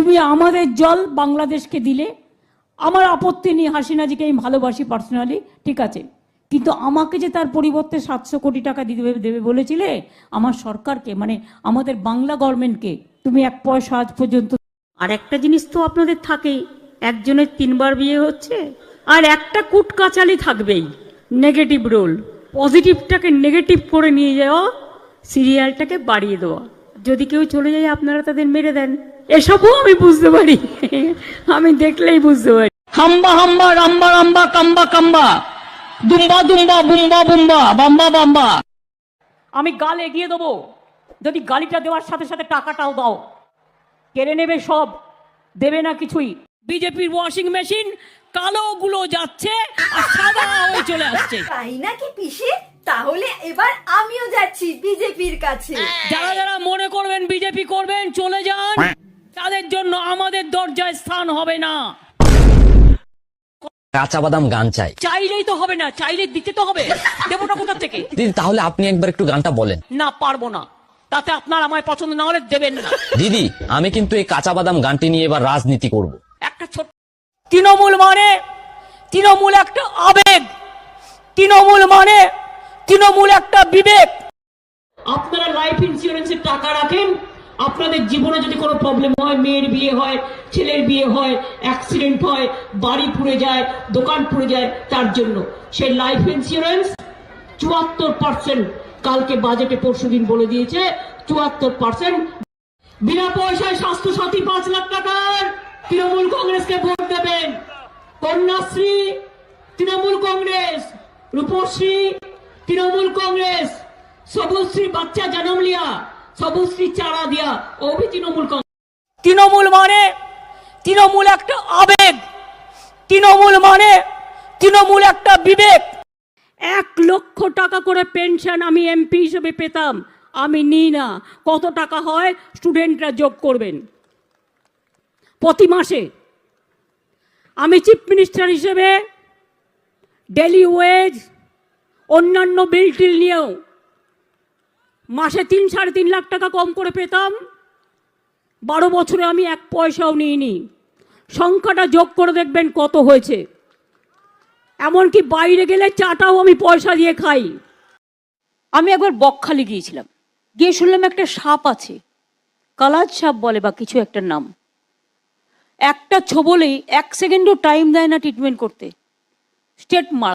তুমি আমাদের জল বাংলাদেশকে দিলে, আমার আপত্তি নেই হাসিনাজিকে আমি ভালোবাসি পার্সোনালি ঠিক আছে। কিন্তু আমাকে যে তার পরিবর্তে সাতশো কোটি টাকা দিতে দেবে বলেছিলে, আমার সরকারকে মানে আমাদের বাংলা গভর্নমেন্টকে, তুমি এক পয়সা আজ পর্যন্ত আর একটা জিনিস তো আপনাদের থাকেই, একজনের তিনবার বিয়ে হচ্ছে, আর একটা কুট কাচালি থাকবেই নেগেটিভ রোল পজিটিভটাকে নেগেটিভ করে নিয়ে যাওয়া সিরিয়ালটাকে বাড়িয়ে দেওয়া। যদি কেউ চলে যায়, আপনারা তাদের মেরে দেন। এসবও আমি বুঝতে পারি। আমি দেখলেই বুঝতে পারি। হাম্বা হাম্বা রাম্বা রাম্বা কাম্বা কাম্বা। দুম্বা দুম্বা বুম্বা বুম্বা বাম্বা বাম্বা। আমি গাল এগিয়ে দেবো। যদি গালিটা দেওয়ার সাথে সাথে টাকাটাও দাও। কেড়ে নেবে সব। দেবে না কিছুই। বিজেপির ওয়াশিং মেশিন কালো গুলো যাচ্ছে আর সাদা হয়ে চলে আসছে। তাই নাকি পিসি? তাহলে এবার আমিও যাচ্ছি বিজেপির কাছে। যারা যারা মনে করবেন বিজেপি করবেন চলে যান। তাদের জন্য আমাদের দরজায় স্থান হবে না। কাঁচা বাদাম গান চাই। চাইলেই তো হবে না চাইলে দিতে তো হবে। দেবোটা কোথা থেকে? দিদি তাহলে আপনি একবার একটু গানটা বলেন। না পারব না। তাতে আপনার আমায় পছন্দ না হলে দেবেন না। দিদি আমি কিন্তু এই কাঁচা বাদাম গানটি নিয়ে এবার রাজনীতি করব। একটা ছোট তৃণমূল মানে তৃণমূল একটা আবেগ। তৃণমূল মানে তৃণমূল একটা বিবেক। আপনারা লাইফ ইন্স্যুরেন্সের টাকা রাখেন আপনাদের জীবনে যদি কোনো প্রবলেম হয়, মেয়ের বিয়ে হয়, ছেলের বিয়ে হয় অ্যাক্সিডেন্ট হয়, বাড়ি পুড়ে যায়, দোকান পুড়ে যায়, তার জন্য। সেই লাইফ ইন্স্যুরেন্স চুয়াত্তর পার্সেন্ট কালকে বাজেটে পরশুদিন বলে দিয়েছে, চুয়াত্তর পার্সেন্ট বিনা পয়সায় স্বাস্থ্য সাথী পাঁচ লাখ টাকার তৃণমূল কংগ্রেসকে ভোট দেবেন। কন্যাশ্রী, তৃণমূল কংগ্রেস, রূপশ্রী, তৃণমূল কংগ্রেস সবুজশ্রী বাচ্চা জন্ম লিয়া সবুজশ্রী চারা দিয়া ও তৃণমূল তৃণমূল মানে তৃণমূল একটা আবেগ। তৃণমূল মানে তৃণমূল একটা বিবেক। এক লক্ষ টাকা করে পেনশন আমি এমপি হিসেবে পেতাম। আমি নিই না। কত টাকা হয় স্টুডেন্টরা যোগ করবেন। প্রতি মাসে। আমি চিফ মিনিস্টার হিসেবে ডেলি ওয়েজ অন্যান্য বিল টিল নিয়েও মাসে তিন সাড়ে তিন লাখ টাকা কম করে পেতাম। বারো বছরে আমি এক পয়সাও নিইনি। সংখ্যাটা যোগ করে দেখবেন কত হয়েছে। এমনকি বাইরে গেলে চাটাও আমি পয়সা দিয়ে খাই। আমি একবার বকখালি গিয়েছিলাম। গিয়ে শুনলাম একটা সাপ আছে। কালাজ সাপ বলে বা কিছু একটা নাম। একটা ছোবলেই এক সেকেন্ডও টাইম দেয় না ট্রিটমেন্ট করতে। স্টেট মার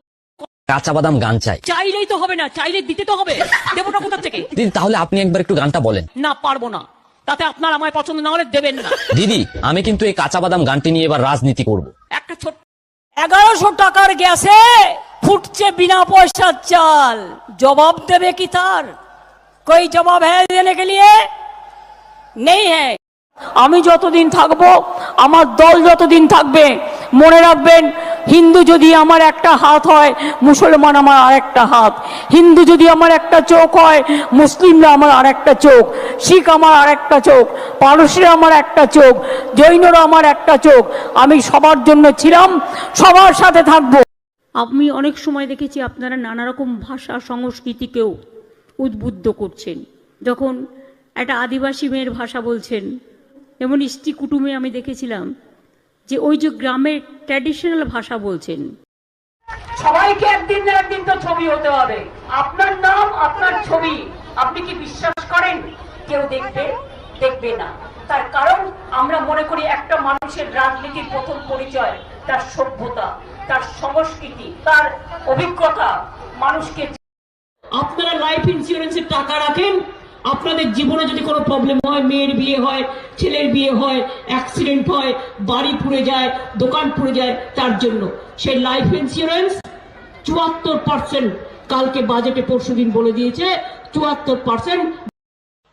কাঁচা বাদাম গান চাই। চাইলেই তো হবে না চাইলে দিতে তো হবে। দেবোটা কোথা থেকে। দিদি তাহলে আপনি একবার একটু গানটা বলেন। না পারব না। তাতে আপনার আমায় পছন্দ না হলে দেবেন না। দিদি আমি কিন্তু এই কাঁচা বাদাম গানটি নিয়ে এবার রাজনীতি করব। একটা ছোট এগারোশো টাকার গ্যাসে ফুটছে বিনা পয়সার চাল। জবাব দেবে কি তার? কই জবাব হ্যাঁ দেনে কে লিয়ে? নেই হ্যাঁ। আমি যতদিন থাকব আমার দল যতদিন থাকবে মনে রাখবেন হিন্দু যদি আমার একটা হাত হয়, মুসলমান আমার আরেকটা হাত। হিন্দু যদি আমার একটা চোখ হয়, মুসলিমরা আমার আরেকটা চোখ। শিখ আমার আরেকটা চোখ। পারসিরা আমার একটা চোখ। জৈনরা আমার একটা চোখ। আমি সবার জন্য ছিলাম, সবার সাথে থাকব। আমি অনেক সময় দেখেছি আপনারা নানা রকম ভাষা, সংস্কৃতিকেও উদ্বুদ্ধ করছেন। যখন একটা আদিবাসী মেয়ের ভাষা বলছেন, যেমন ইষ্টি কুটুমে আমি দেখেছিলাম যে ওই যে গ্রামের ট্র্যাডিশনাল ভাষা বলছেন। সবাইকে একদিন না একদিন তো ছবি হতে হবে। আপনার নাম আপনার ছবি। আপনি কি বিশ্বাস করেন? কেউ দেখবে দেখবে না। তার কারণ আমরা মনে করি একটা মানুষের রাজনীতির প্রথম পরিচয় তার সভ্যতা তার সংস্কৃতি তার অভিজ্ঞতা। মানুষকে আপনারা লাইফ ইন্স্যুরেন্সের টাকা রাখেন আপনাদের জীবনে যদি কোনো প্রবলেম হয়, মেয়ের বিয়ে হয়, ছেলের বিয়ে হয় অ্যাক্সিডেন্ট হয়, বাড়ি পুড়ে যায়, দোকান পুড়ে যায়, তার জন্য। সেই লাইফ ইন্স্যুরেন্স চুয়াত্তর পার্সেন্ট কালকে বাজেটে পরশুদিন বলে দিয়েছে, চুয়াত্তর পার্সেন্ট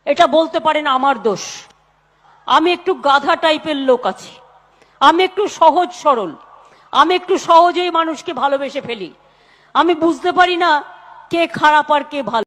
এটা বলতে পারেন আমার দোষ। আমি একটু গাধা টাইপের লোক আছি। আমি একটু সহজ সরল। আমি একটু সহজেই মানুষকে ভালোবেসে ফেলি। আমি বুঝতে পারি না কে খারাপ আর কে ভালো।